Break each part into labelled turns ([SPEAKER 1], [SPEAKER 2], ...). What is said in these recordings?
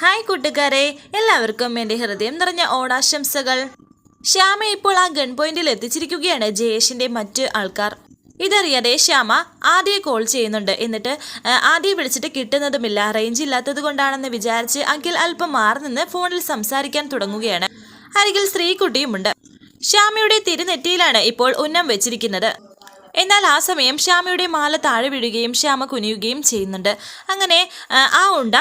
[SPEAKER 1] Hi കൂട്ടുകാരെ എല്ലാവർക്കും എന്റെ ഹൃദയം നിറഞ്ഞ ഓണാശംസകൾ. ശ്യാമ ഇപ്പോൾ ആ ഗൺ പോയിന്റിൽ എത്തിച്ചിരിക്കുകയാണ് ജയേഷിന്റെ മറ്റ് ആൾക്കാർ. ഇതറിയാതെ ശ്യാമ ആദ്യം കോൾ ചെയ്യുന്നുണ്ട്. എന്നിട്ട് ആദ്യം വിളിച്ചിട്ട് കിട്ടുന്നതുമില്ല. റേഞ്ച് ഇല്ലാത്തത് കൊണ്ടാണെന്ന് വിചാരിച്ച് അഖിൽ അല്പം മാറി നിന്ന് ഫോണിൽ സംസാരിക്കാൻ തുടങ്ങുകയാണ്. അരികിൽ സ്ത്രീകുട്ടിയുമുണ്ട് ശ്യാമയുടെ തിരുനെറ്റിയിലാണ് ഇപ്പോൾ ഉന്നം വെച്ചിരിക്കുന്നത്. എന്നാൽ ആ സമയം ശ്യാമയുടെ മാല താഴെ വീഴുകയും ശ്യാമ കുനിയുകയും ചെയ്യുന്നുണ്ട്. അങ്ങനെ ആ ഉണ്ട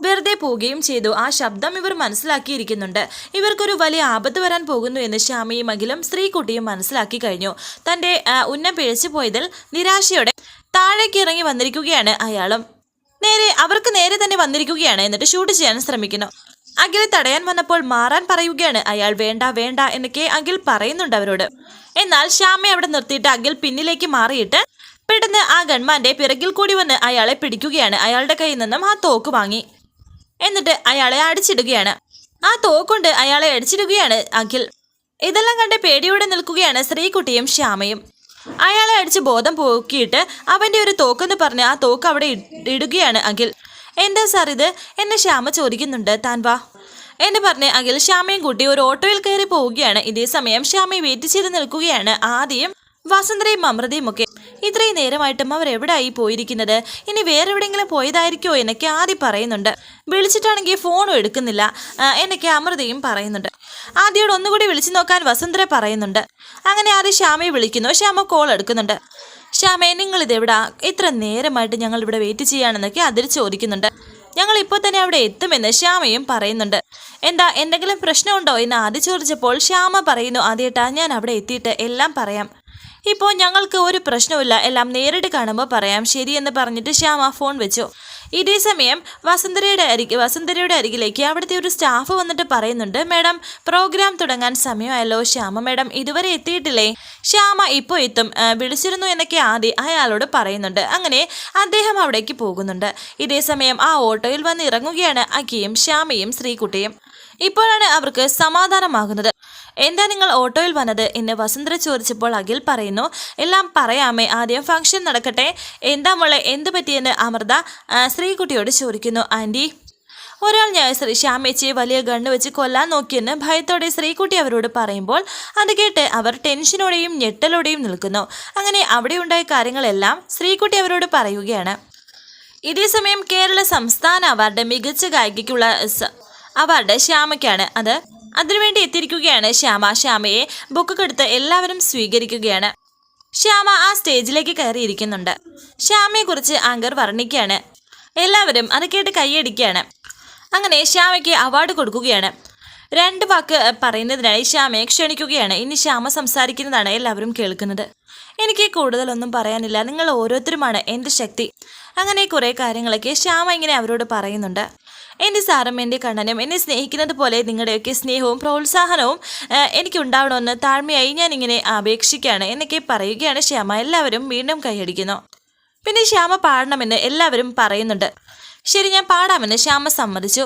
[SPEAKER 1] വെറുതെ പോവുകയും ചെയ്തു. ആ ശബ്ദം ഇവർ മനസ്സിലാക്കിയിരിക്കുന്നുണ്ട്. ഇവർക്കൊരു വലിയ ആപത്ത് വരാൻ പോകുന്നു എന്ന് ശ്യാമയും അഖിലും സ്ത്രീകുട്ടിയും മനസ്സിലാക്കി കഴിഞ്ഞു. തന്റെ ആ, ഉന്നം പിഴച്ചു പോയതിൽ നിരാശയോടെ താഴേക്ക് ഇറങ്ങി വന്നിരിക്കുകയാണ് അയാളും. നേരെ അവർക്ക് നേരെ തന്നെ വന്നിരിക്കുകയാണ് എന്നിട്ട് ഷൂട്ട് ചെയ്യാൻ ശ്രമിക്കുന്നു. അഖിൽ തടയാൻ വന്നപ്പോൾ മാറാൻ പറയുകയാണ് അയാൾ വേണ്ട വേണ്ട എന്നൊക്കെ അഖിൽ പറയുന്നുണ്ട് അവരോട്. എന്നാൽ ശ്യാമയെ അവിടെ നിർത്തിയിട്ട് അഖിൽ പിന്നിലേക്ക് മാറിയിട്ട് പെട്ടെന്ന് ആ ഗൺമാന്റെ പിറകിൽ കൂടി വന്ന് അയാളെ പിടിക്കുകയാണ്. അയാളുടെ കയ്യിൽ നിന്നും ആ തോക്ക് വാങ്ങി. എന്നിട്ട് അയാളെ അടിച്ചിടുകയാണ്. ആ തോക്കൊണ്ട് അയാളെ അടിച്ചിടുകയാണ് അഖിൽ. ഇതെല്ലാം കണ്ട് പേടിയോടെ നിൽക്കുകയാണ് ശ്രീകുട്ടിയും ശ്യാമയും. അയാളെ അടിച്ച് ബോധം പോക്കിയിട്ട് അവന്റെ ഒരു തോക്കെന്ന് പറഞ്ഞ് ആ തോക്ക് അവിടെ ഇടുകയാണ് അഖിൽ. എന്താ സാർ ഇത്? എന്നെ ശ്യാമ ചോദിക്കുന്നുണ്ട്. താൻ വാ. എന്ന് പറഞ്ഞ് അഖിൽ ശ്യാമയും കൂട്ടി ഒരു ഓട്ടോയിൽ കയറി പോവുകയാണ്. ഇതേ സമയം ശ്യാമയെ വെയിറ്റ് ചെയ്ത് നിൽക്കുകയാണ്. ആദ്യം വസന്തരയും അമൃതയും ഒക്കെ. ഇത്രയും നേരമായിട്ടും അവർ എവിടെയായി പോയിരിക്കുന്നത്? ഇനി വേറെ എവിടെയെങ്കിലും പോയതായിരിക്കോ എന്നൊക്കെ ആദ്യം പറയുന്നുണ്ട്. വിളിച്ചിട്ടാണെങ്കിൽ ഫോണും എടുക്കുന്നില്ല. എന്നൊക്കെ അമൃതയും പറയുന്നുണ്ട്. ആദ്യയോട് ഒന്നുകൂടി വിളിച്ചു നോക്കാൻ വസുന്ധര പറയുന്നുണ്ട്. അങ്ങനെ ആദ്യം ശ്യാമയെ വിളിക്കുന്നു. ശ്യാമ കോൾ എടുക്കുന്നുണ്ട്. ശ്യാമേ നിങ്ങൾ ഇതെവിടാ ഇത്ര നേരമായിട്ട് ഞങ്ങൾ ഇവിടെ വെയിറ്റ് ചെയ്യാണെന്നൊക്കെ അതിൽ ചോദിക്കുന്നുണ്ട്. ഞങ്ങൾ ഇപ്പോൾ തന്നെ അവിടെ എത്തുമെന്ന് ശ്യാമയും പറയുന്നുണ്ട്. എന്താ എന്തെങ്കിലും പ്രശ്നമുണ്ടോ എന്ന് ആദ്യം ചോദിച്ചപ്പോൾ ശ്യാമ പറയുന്നു ആദ്യേട്ടാ ഞാൻ അവിടെ എത്തിയിട്ട് എല്ലാം പറയാം. ഇപ്പോൾ ഞങ്ങൾക്ക് ഒരു പ്രശ്നവുമില്ല. എല്ലാം നേരിട്ട് കാണുമ്പോൾ പറയാം. ശരിയെന്ന് പറഞ്ഞിട്ട് ശ്യാമ ഫോൺ വെച്ചു. ഇതേ സമയം വസുന്ധരയുടെ അരികെ വസന്തരയുടെ അരികിലേക്ക് അവിടുത്തെ ഒരു സ്റ്റാഫ് വന്നിട്ട് പറയുന്നുണ്ട് മേഡം പ്രോഗ്രാം തുടങ്ങാൻ സമയമായല്ലോ ശ്യാമ മേഡം ഇതുവരെ എത്തിയിട്ടില്ലേ? ശ്യാമ ഇപ്പോൾ എത്തും വിളിച്ചിരുന്നു എന്നൊക്കെ ആദ്യം അയാളോട് പറയുന്നുണ്ട്. അങ്ങനെ അദ്ദേഹം അവിടേക്ക് പോകുന്നുണ്ട്. ഇതേ സമയം ആ ഓട്ടോയിൽ വന്ന് ഇറങ്ങുകയാണ് അക്കിയും ശ്യാമയും ശ്രീകുട്ടിയും. ഇപ്പോഴാണ് അവർക്ക് സമാധാനമാകുന്നത്. എന്താ നിങ്ങൾ ഓട്ടോയിൽ വന്നത്? എന്ന് വസുന്ധര ചോദിച്ചപ്പോൾ അഖിൽ പറയുന്നു എല്ലാം പറയാമേ ആദ്യം ഫംഗ്ഷൻ നടക്കട്ടെ. എന്താ മോളെ എന്ത് പറ്റിയെന്ന് അമൃത ശ്രീകുട്ടിയോട് ചോദിക്കുന്നു ആന്റി ഒരാൾ ഞാൻ ശ്രീ ശ്യാമേച്ചിയെ വലിയ ഗണ്ണ് വെച്ച് കൊല്ലാൻ നോക്കിയെന്ന് ഭയത്തോടെ ശ്രീകുട്ടി അവരോട് പറയുമ്പോൾ അത് കേട്ട് അവർ ടെൻഷനോടെയും ഞെട്ടലോടെയും നിൽക്കുന്നു. അങ്ങനെ അവിടെ ഉണ്ടായ കാര്യങ്ങളെല്ലാം ശ്രീകുട്ടി അവരോട് പറയുകയാണ്. ഇതേ സമയം കേരള സംസ്ഥാന അവാർഡ് മികച്ച ഗായികയ്ക്കുള്ള അവാർഡ് ശ്യാമയ്ക്കാണ്. അത് അതിനുവേണ്ടി എത്തിയിരിക്കുകയാണ് ശ്യാമ. ശ്യാമയെ ബുക്ക് കെടുത്ത് എല്ലാവരും സ്വീകരിക്കുകയാണ്. ശ്യാമ ആ സ്റ്റേജിലേക്ക് കയറിയിരിക്കുന്നുണ്ട്. ശ്യാമയെക്കുറിച്ച് ആങ്കർ വർണിക്കുകയാണ്. എല്ലാവരും അത് കേട്ട് കൈയടിക്കുകയാണ്. അങ്ങനെ ശ്യാമയ്ക്ക് അവാർഡ് കൊടുക്കുകയാണ്. രണ്ട് വാക്ക് പറയുന്നതിനായി ശ്യാമയെ ക്ഷണിക്കുകയാണ്. ഇനി ശ്യാമ സംസാരിക്കുന്നതാണ് എല്ലാവരും കേൾക്കുന്നത്. എനിക്ക് കൂടുതലൊന്നും പറയാനില്ല. നിങ്ങൾ ഓരോരുത്തരുമാണ് എന്റെ ശക്തി. അങ്ങനെ കുറേ കാര്യങ്ങളൊക്കെ ശ്യാമ ഇങ്ങനെ അവരോട് പറയുന്നുണ്ട്. എന്റെ സാറും എന്റെ കണ്ണനും എന്നെ സ്നേഹിക്കുന്നത് പോലെ നിങ്ങളുടെയൊക്കെ സ്നേഹവും പ്രോത്സാഹനവും എനിക്കുണ്ടാവണമെന്ന് താഴ്മയായി ഞാനിങ്ങനെ അപേക്ഷിക്കുകയാണ് എന്നൊക്കെ പറയുകയാണ് ശ്യാമ. എല്ലാവരും വീണ്ടും കൈയടിക്കുന്നു. പിന്നെ ശ്യാമ പാടണമെന്ന് എല്ലാവരും പറയുന്നുണ്ട്. ശരി ഞാൻ പാടാമെന്ന് ശ്യാമ സമ്മതിച്ചു.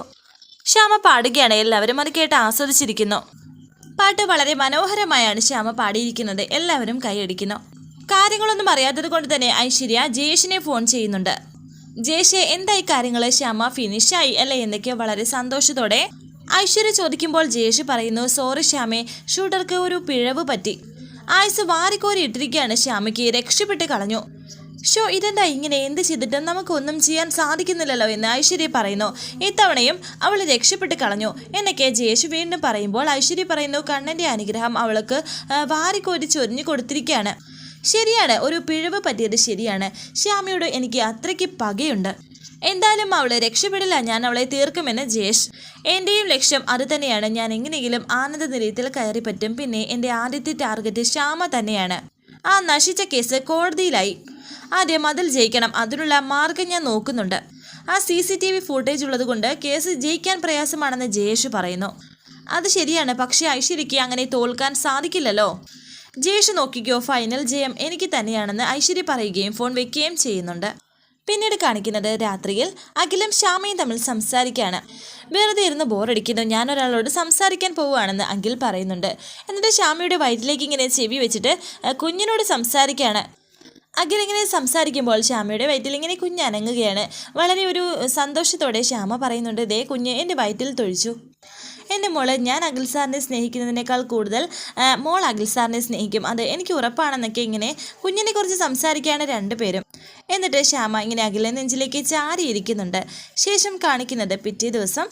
[SPEAKER 1] ശ്യാമ പാടുകയാണ് എല്ലാവരും അത് കേട്ട് ആസ്വദിച്ചിരിക്കുന്നു. പാട്ട് വളരെ മനോഹരമായാണ് ശ്യാമ പാടിയിരിക്കുന്നത്. എല്ലാവരും കൈയടിക്കുന്നു കാര്യങ്ങളൊന്നും അറിയാത്തത് കൊണ്ട് തന്നെ ഐശ്വര്യ ജയേഷിനെ ഫോൺ ചെയ്യുന്നുണ്ട്. ജയേഷെ എന്തായി കാര്യങ്ങൾ ശ്യാമ ഫിനിഷായി അല്ലേ എന്നൊക്കെ വളരെ സന്തോഷത്തോടെ ഐശ്വര്യ ചോദിക്കുമ്പോൾ ജയേഷ് പറയുന്നു സോറി ശ്യാമെ ഷൂട്ടർക്ക് ഒരു പിഴവ് പറ്റി. ആയുസ് വാരിക്കോരി ഇട്ടിരിക്കുകയാണ്. ശ്യാമയ്ക്ക് രക്ഷപ്പെട്ട് കളഞ്ഞു. ഷോ ഇതെന്താ ഇങ്ങനെ? എന്ത് ചെയ്തിട്ടും നമുക്കൊന്നും ചെയ്യാൻ സാധിക്കുന്നില്ലല്ലോ എന്ന് ഐശ്വര്യ പറയുന്നു. ഇത്തവണയും അവൾ രക്ഷപ്പെട്ട് കളഞ്ഞു. എന്നൊക്കെ ജയേഷ് വീണ്ടും പറയുമ്പോൾ ഐശ്വര്യ പറയുന്നു കണ്ണന്റെ അനുഗ്രഹം അവൾക്ക് വാരിക്കോരി ചൊരിഞ്ഞു കൊടുത്തിരിക്കുകയാണ് ശരിയാണ് ഒരു പിഴവ് പറ്റിയത് ശരിയാണ്. ശ്യാമയോട് എനിക്ക് അത്രയ്ക്ക് പകയുണ്ട്. എന്തായാലും അവളെ രക്ഷപ്പെടില്ല ഞാൻ അവളെ തീർക്കുമെന്ന് ജയേഷ് എന്റെയും ലക്ഷ്യം അത് തന്നെയാണ്. ഞാൻ എങ്ങനെയെങ്കിലും ആനന്ദ നിലയത്തിൽ കയറി പറ്റും പിന്നെ എന്റെ ആദ്യത്തെ ടാർഗറ്റ് ശ്യാമ തന്നെയാണ്. ആ നശിച്ച കേസ് കോടതിയിലായി. ആദ്യം അതിൽ ജയിക്കണം. അതിനുള്ള മാർഗം ഞാൻ നോക്കുന്നുണ്ട്. ആ C C T V footage ഉള്ളത് കൊണ്ട് കേസ് ജയിക്കാൻ പ്രയാസമാണെന്ന് ജയേഷ് പറയുന്നു. അത് ശരിയാണ്. പക്ഷേ ഐശ്വര്യയ്ക്ക് അങ്ങനെ തോൽക്കാൻ സാധിക്കില്ലല്ലോ. ജയേഷ് നോക്കിക്കോ ഫൈനൽ ജയം എനിക്ക് തന്നെയാണെന്ന് ഐശ്വര്യ പറയുകയും ഫോൺ വെക്കുകയും ചെയ്യുന്നുണ്ട്. പിന്നീട് കാണിക്കുന്നത് രാത്രിയിൽ അഖിലും ശ്യാമയും തമ്മിൽ സംസാരിക്കുകയാണ് വെറുതെ ഇരുന്ന് ബോറടിക്കുന്നു. ഞാൻ ഒരാളോട് സംസാരിക്കാൻ പോവുകയാണെന്ന് അഖിൽ പറയുന്നുണ്ട്. എന്നിട്ട് ശ്യാമയുടെ വയറ്റിലേക്ക് ഇങ്ങനെ ചെവി വെച്ചിട്ട് കുഞ്ഞിനോട് സംസാരിക്കുകയാണ് അഖിൽ ഇങ്ങനെ സംസാരിക്കുമ്പോൾ ശ്യാമയുടെ വയറ്റിൽ ഇങ്ങനെ കുഞ്ഞ് അനങ്ങുകയാണ് വളരെ ഒരു സന്തോഷത്തോടെ ശ്യാമ പറയുന്നുണ്ട് ദേ കുഞ്ഞ് എന്റെ വയറ്റിൽ തൊഴിച്ചു. എന്റെ മോൾ ഞാൻ അഖിൽ സാറിനെ സ്നേഹിക്കുന്നതിനേക്കാൾ കൂടുതൽ മോൾ അഖിൽ സാറിനെ സ്നേഹിക്കും. അത് എനിക്ക് ഉറപ്പാണെന്നൊക്കെ ഇങ്ങനെ കുഞ്ഞിനെ കുറിച്ച് സംസാരിക്കുകയാണ് രണ്ടുപേരും എന്നിട്ട് ശ്യാമ ഇങ്ങനെ അഖിലെ നെഞ്ചിലേക്ക് ചാരിയിരിക്കുന്നുണ്ട് ശേഷം കാണിക്കുന്നത് പിറ്റേ ദിവസം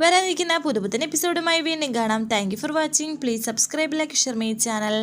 [SPEAKER 1] വരാനിരിക്കുന്ന പുതുപുത്തൻ എപ്പിസോഡുമായി വീണ്ടും കാണാം. Thank for watching please subscribe like share channel